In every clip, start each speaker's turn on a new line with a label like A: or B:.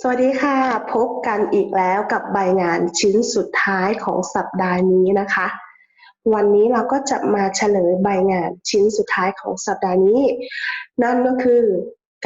A: สวัสดีค่ะ พบกันอีกแล้วกับใบงานชิ้นสุดท้ายของสัปดาห์นี้นะคะ วันนี้เราก็จะมาเฉลยใบงานชิ้นสุดท้ายของสัปดาห์นี้ นั่นก็คือ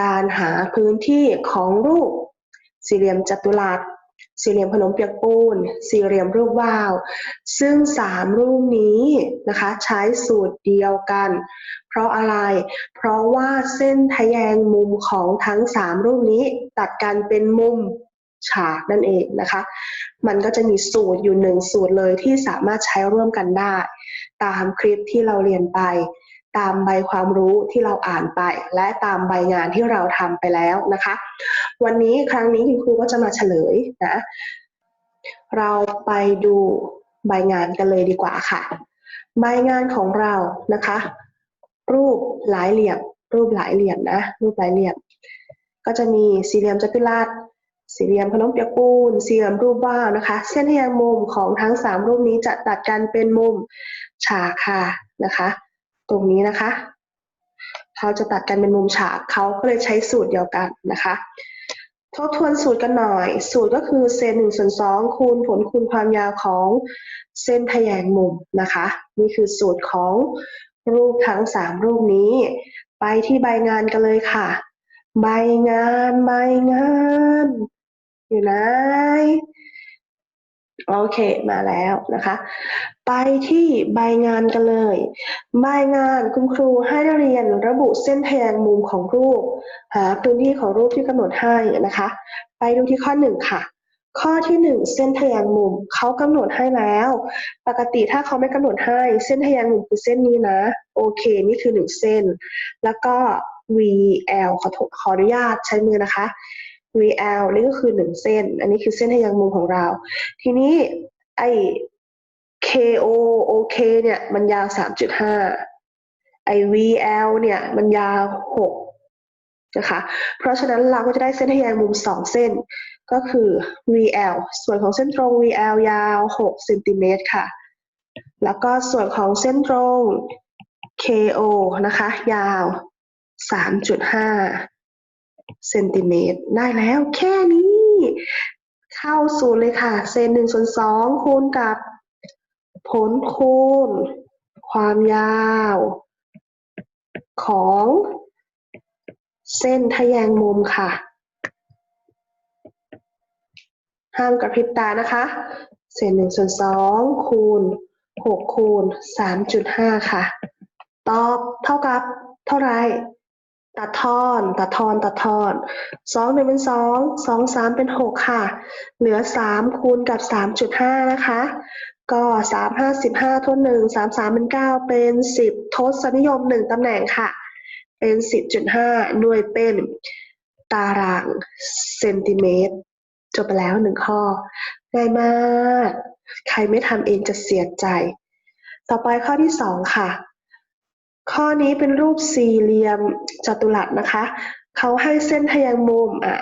A: การหาพื้นที่ของรูปสี่เหลี่ยมจัตุรัส สี่เหลี่ยมขนมเปียกปูน สี่เหลี่ยมรูปว่าว ซึ่งสามรูปนี้นะคะใช้สูตรเดียวกัน เพราะอะไร เพราะว่าเส้นทแยงมุมของทั้งสามรูปนี้ตัดกันเป็นมุมฉากนั่นเองนะคะ มันก็จะมีสูตรอยู่หนึ่งสูตรเลยที่สามารถใช้ร่วมกันได้ ตามคลิปที่เราเรียนไป ตามใบความรู้ที่เราอ่านไป และตามใบงานที่เราทำไปแล้วนะคะ วันนี้ครั้งนี้คุณครูก็จะมาเฉลยนะ เราไปดูใบงานกันเลยดีกว่าค่ะ ใบงานของเรานะคะ รูปหลายเหลี่ยม รูปหลายเหลี่ยมนะ รูปหลายเหลี่ยม ก็จะมีสี่เหลี่ยมจัตุรัสสี่เหลี่ยมขนมเปียกปูนสี่เหลี่ยมรูปว่าวนะคะ เส้นทะแยงมุมของทั้งสามรูปนี้จะตัดกันเป็นมุมฉากค่ะนะคะ ตรงนี้นะคะ เขาจะตัดกันเป็นมุมฉากเขาก็เลยใช้สูตรเดียวกันนะคะ ทบทวนสูตรกันหน่อย สูตรก็คือเซนหนึ่งส่วนสองคูณผลคูณความยาวของเส้นทแยงมุมนะคะ นี่คือสูตรของรูปทั้งสามรูปนี้ ไปที่ใบงานกันเลยค่ะ ใบงานใบงาน อยู่ไหน โอเคมาแล้วนะคะ ไปที่ใบงานกันเลย ใบงานคุณครูให้นักเรียนระบุเส้นทแยงมุมของรูป หาพื้นที่ของรูปที่กำหนดให้นะคะ ไปดูที่ข้อหนึ่งค่ะ ข้อที่หนึ่งเส้นทแยงมุมเขากำหนดให้แล้ว ปกติถ้าเขาไม่กำหนดให้เส้นทแยงมุมคือเส้นนี้นะ โอเค นี่คือหนึ่งเส้น แล้วก็ VL ขอโทษขออนุญาตใช้มือนะคะ VL นี่ก็คือหนึ่งเส้น อันนี้คือเส้นทะแยงมุมของเรา ทีนี้ไอ้ KO OK เนี่ยมันยาว3.5ไอ้ VL เนี่ยมันยาว6นะคะ เพราะฉะนั้นเราก็จะได้เส้นทะแยงมุม2เส้น ก็คือ VL ส่วนของเส้นตรง VL ยาว6เซนติเมตรค่ะ แล้วก็ส่วนของเส้นตรง KO นะคะ ยาว 3.5 เซนติเมตรได้แล้วแค่นี้ เข้าสู่เลยค่ะ เซนหนึ่งส่วนสองคูณกับ ผลคูณ ความยาว ของเส้นทแยงมุมค่ะ ห้ามกระพริบตานะคะ เศษหนึ่งส่วนสองคูณหกคูณสามจุดห้าค่ะ ตอบเท่ากับเท่าไหร ตัดทอนตัดทอนตัดทอนสองหนึ่งเป็นสองสองสามเป็นหกค่ะ เหลือสามคูณกับสามจุดห้านะคะ ก็สามห้าสิบห้าทดหนึ่งสามสามเป็นเก้าเป็นสิบทศนิยมหนึ่งตำแหน่งค่ะ เป็นสิบจุดห้าหน่วยเป็นตารางเซนติเมตร จบไปแล้วหนึ่งข้อ ง่ายมาก ใครไม่ทำเองจะเสียใจ ต่อไปข้อที่สองค่ะ ข้อนี้เป็นรูปสี่เหลี่ยมจัตุรัสนะคะ เขาให้เส้นทะแยงมุมอะ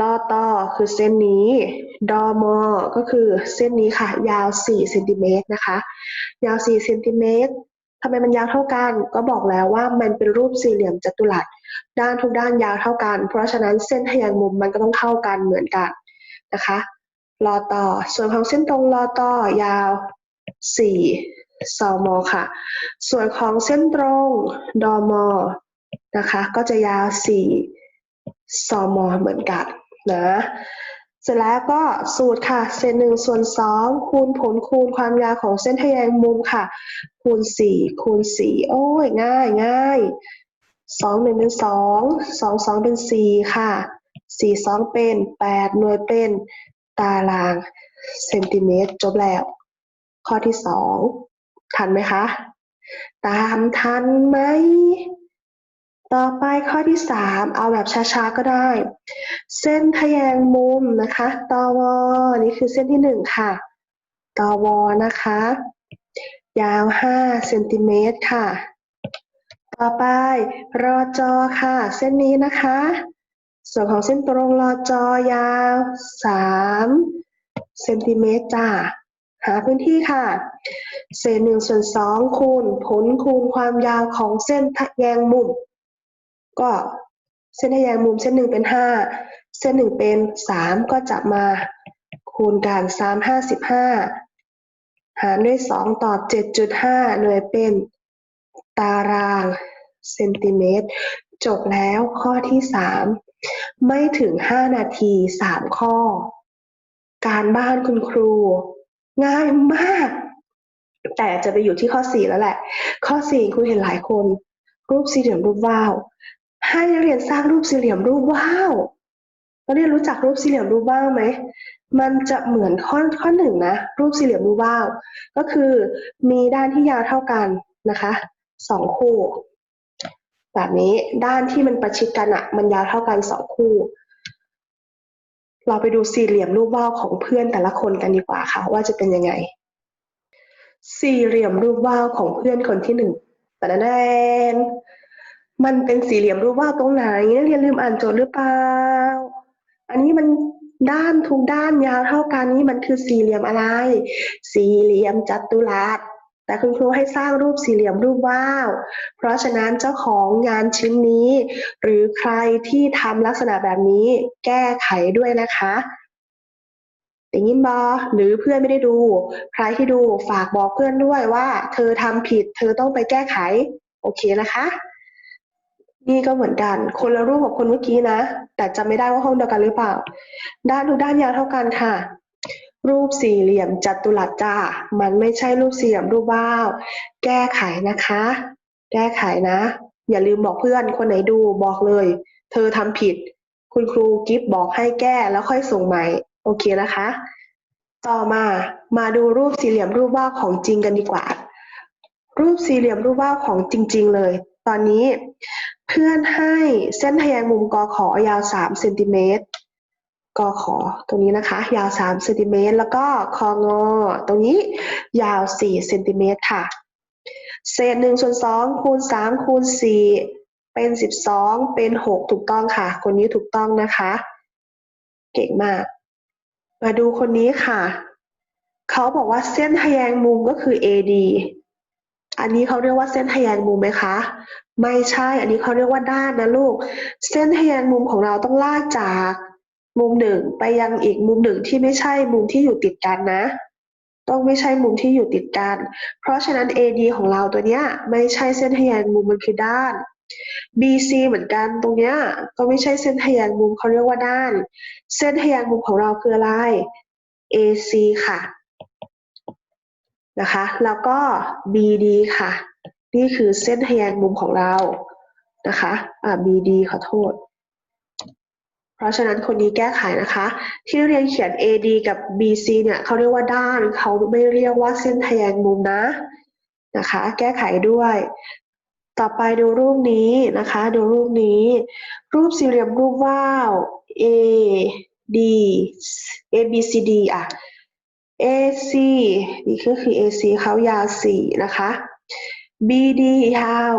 A: ลอต่อคือเส้นนี้ ดอมอ ก็คือเส้นนี้ค่ะ ยาว4เซนติเมตรนะคะ ยาว4เซนติเมตรทำไมมันยาวเท่ากัน ก็บอกแล้วว่ามันเป็นรูปสี่เหลี่ยมจัตุรัส ด้านทุกด้านยาวเท่ากัน เพราะฉะนั้นเส้นทะแยงมุมมันก็ต้องเท่ากันเหมือนกันนะคะ ลอต่อ ส่วนของเส้นตรงลอต่อยาว4 ซอมอค่ะ ส่วนของเส้นตรงดอมอนะคะก็จะยาว4ซอมอเหมือนกันนะเสร็จแล้วก็สูตรค่ะ เศษหนึ่งส่วนสองคูณผลคูณความยาวของเส้นทแยงมุมค่ะ คูณสี่คูณสี่โอ้ยง่ายง่ายสองหนึ่งเป็นสองสองสองเป็นสี่ค่ะสี่สองเป็นแปดหน่วยเป็นตารางเซนติเมตร จบแล้ว ข้อที่สอง ทันไหมคะ ตามทันไหม ต่อไปข้อที่สามเอาแบบช้าๆก็ได้ เส้นทะแยงมุมนะคะตวนี่คือเส้นที่หนึ่งค่ะตวนะคะ ยาวห้าเซนติเมตรค่ะ ต่อไปรอจอค่ะ เส้นนี้นะคะ ส่วนของเส้นตรงรอจอยาวสามเซนติเมตรจ้า หาพื้นที่ค่ะ เศษหนึ่งส่วนสองคูณผลคูณความยาวของเส้นทแยงมุม ก็เส้นทแยงมุมเส้นหนึ่งเป็นห้าเส้นหนึ่งเป็นสามก็จะมาคูณกันสามห้าสิบห้าหารด้วยสองตอบเจ็ดจุดห้าหน่วยเป็นตารางเซนติเมตร จบแล้วข้อที่สามไม่ถึงห้านาทีสามข้อ การบ้านคุณครู ง่ายมาก แต่จะไปอยู่ที่ข้อสี่แล้วแหละ ข้อสี่ครูเห็นหลายคน รูปสี่เหลี่ยมรูปว่าวให้นักเรียนสร้างรูปสี่เหลี่ยมรูปว่าวนักเรียนรู้จักรูปสี่เหลี่ยมรูปว่าวไหมมันจะเหมือนข้อข้อหนึ่งนะรูปสี่เหลี่ยมรูปว่าวก็คือมีด้านที่ยาวเท่ากันนะคะสองคู่ แบบนี้ด้านที่มันประชิดกันอะมันยาวเท่ากันสองคู่ เราไปดูสี่เหลี่ยมรูปว่าวของเพื่อนแต่ละคนกันดีกว่าค่ะ ว่าจะเป็นยังไง สี่เหลี่ยมรูปว่าวของเพื่อนคนที่หนึ่งแต่แนนมันเป็นสี่เหลี่ยมรูปว่าวตรงไหนนักเรียนลืมอ่านโจทย์หรือเปล่า อันนี้มันด้านทุกด้านยาวเท่ากันนี่มันคือสี่เหลี่ยมอะไร สี่เหลี่ยมจัตุรัส แต่คุณครูให้สร้างรูปสี่เหลี่ยมรูปว่าว เพราะฉะนั้นเจ้าของงานชิ้นนี้ หรือใครที่ทำลักษณะแบบนี้แก้ไขด้วยนะคะได้ยินบอหรือเพื่อนไม่ได้ดู ใครที่ดูฝากบอกเพื่อนด้วยว่า เธอทำผิด เธอต้องไปแก้ไข โอเคนะคะ นี่ก็เหมือนกัน คนละรูปกับคนเมื่อกี้นะ แต่จำไม่ได้ว่าห้องเดียวกันหรือเปล่า ด้านทุกด้านยาวเท่ากันค่ะ รูปสี่เหลี่ยมจัตุรัสจ้า มันไม่ใช่รูปสี่เหลี่ยมรูปว่าว แก้ไขนะคะ แก้ไขนะ อย่าลืมบอกเพื่อนคนไหนดูบอกเลย เธอทำผิด คุณครูกิฟบอกให้แก้แล้วค่อยส่งใหม่ โอเคนะคะ ต่อมา มาดูรูปสี่เหลี่ยมรูปว่าวของจริงกันดีกว่า รูปสี่เหลี่ยมรูปว่าวของจริง ๆ เลย ตอนนี้ เพื่อนให้เส้นทแยงมุมกอขอยาว3เซนติเมตร กอขอตรงนี้นะคะ ยาว3เซนติเมตรแล้วก็คองอ ตรงนี้ยาว4เซนติเมตรค่ะ เศษ1ส่วน2คูณ3คูณ4เป็น 12 เป็น 6 ถูกต้องค่ะ คนนี้ถูกต้องนะคะ เก่งมาก มาดูคนนี้ค่ะ เขาบอกว่าเส้นทแยงมุมก็คือ AD อันนี้เขาเรียกว่าเส้นทแยงมุมไหมคะ ไม่ใช่ อันนี้เขาเรียกว่าด้านนะลูก เส้นทแยงมุมของเราต้องลากจาก มุมหนึ่งไปยังอีกมุมหนึ่งที่ไม่ใช่มุมที่อยู่ติดกันนะ ต้องไม่ใช่มุมที่อยู่ติดกัน เพราะฉะนั้น AD ของเราตัวเนี้ยไม่ใช่เส้นทะแยงมุมมันคือด้าน BC เหมือนกันตรงเนี้ยก็ไม่ใช่เส้นทะแยงมุมเขาเรียกว่าด้าน เส้นทะแยงมุมของเราคืออะไร AC ค่ะนะคะ แล้วก็ BD ค่ะ นี่คือเส้นทะแยงมุมของเรานะคะ อ่า BD ขอโทษ เพราะฉะนั้นคนนี้แก้ไขนะคะ ที่เรียนเขียน AD กับ BC เนี่ยเขาเรียกว่าด้านเขาไม่เรียกว่าเส้นทะแยงมุมนะนะคะ แก้ไขด้วย ต่อไปดูรูปนี้นะคะ ดูรูปนี้ รูปสี่เหลี่ยมรูปว่าว A D A B C D อะ AC นี่ก็คือ AC เขายาว4นะคะ BD ยาว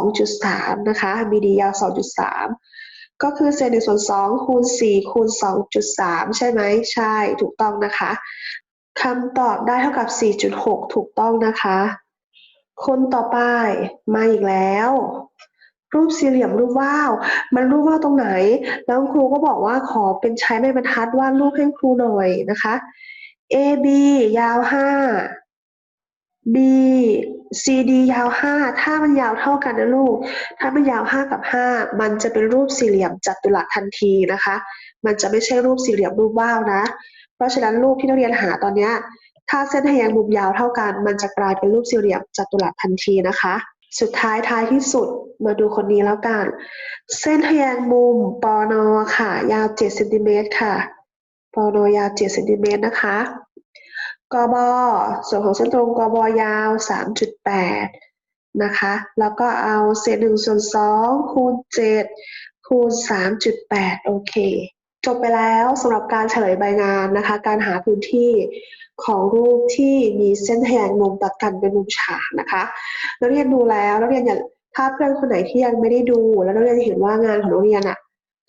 A: 2.3 นะคะ BD ยาว 2.3 ก็คือเศษ1ส่วน2คูณ4คูณ2.3ใช่ไหมใช่ถูกต้องนะคะคำตอบได้เท่ากับ4.6ถูกต้องนะคะ คนต่อไปมาอีกแล้วรูปสี่เหลี่ยมรูปว่าว มันรูปว่าวตรงไหน แล้วครูก็บอกว่าขอเป็นใช้ไม้บรรทัดวาดรูปให้ครูหน่อยนะคะ AB ยาว5 B CD ยาว5ถ้ามันยาวเท่ากันนะลูก ถ้ามันยาว5กับ5มันจะเป็นรูปสี่เหลี่ยมจัตุรัสทันทีนะคะ มันจะไม่ใช่รูปสี่เหลี่ยมรูปว่าวนะ เพราะฉะนั้นรูปที่นักเรียนหาตอนเนี้ยถ้าเส้นทแยงมุมยาวเท่ากัน มันจะกลายเป็นรูปสี่เหลี่ยมจัตุรัสทันทีนะคะ สุดท้ายท้ายที่สุดมาดูคนนี้แล้วกัน เส้นทแยงมุมปอนอค่ะ ยาว7เซนติเมตรค่ะปอนอยาว7เซนติเมตรนะคะ กบส่วนของเส้นตรงกบยาว 3.8 นะคะ แล้วก็เอาเศษ1ส่วน2คูณ7คูณ 3.8 โอเค จบไปแล้วสำหรับการเฉลยใบงานนะคะ การหาพื้นที่ของรูปที่มีเส้นแยงมุมตัดกันเป็นมุมฉากนะคะนักเรียนดูแล้วนักเรียนอย่าถ้าเพื่อนคนไหนที่ยังไม่ได้ดู แล้วนักเรียนเห็นว่างานของนักเรียนอะ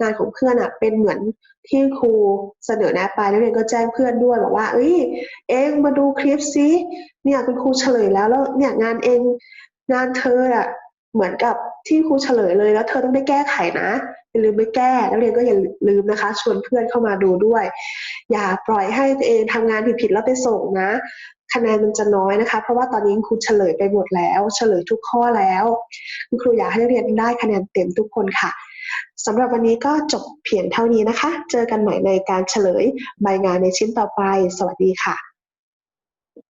A: งานของเพื่อนอะเป็นเหมือนที่ครูเสนอแนะไปนักเรียนก็แจ้งเพื่อนด้วยบอกว่า เอ้ยเองมาดูคลิปซิเนี่ยคุณครูเฉลยแล้วแล้วเนี่ยงานเองงานเธออะเหมือนกับที่ครูเฉลยเลยแล้วเธอต้องได้แก้ไขนะอย่าลืมไม่แก้นักเรียนก็อย่าลืมนะคะ ชวนเพื่อนเข้ามาดูด้วย อย่าปล่อยให้ตัวเองทำงานผิดๆแล้วไปส่งนะ คะแนนมันจะน้อยนะคะ เพราะว่าตอนนี้ครูเฉลยไปหมดแล้ว เฉลยทุกข้อแล้วคุณครูอยากให้เรียนได้คะแนนเต็มทุกคนค่ะสำหรับวันนี้ก็จบเพียงเท่านี้นะคะ เจอกันใหม่ในการเฉลยใบงานในชิ้นต่อไป สวัสดีค่ะ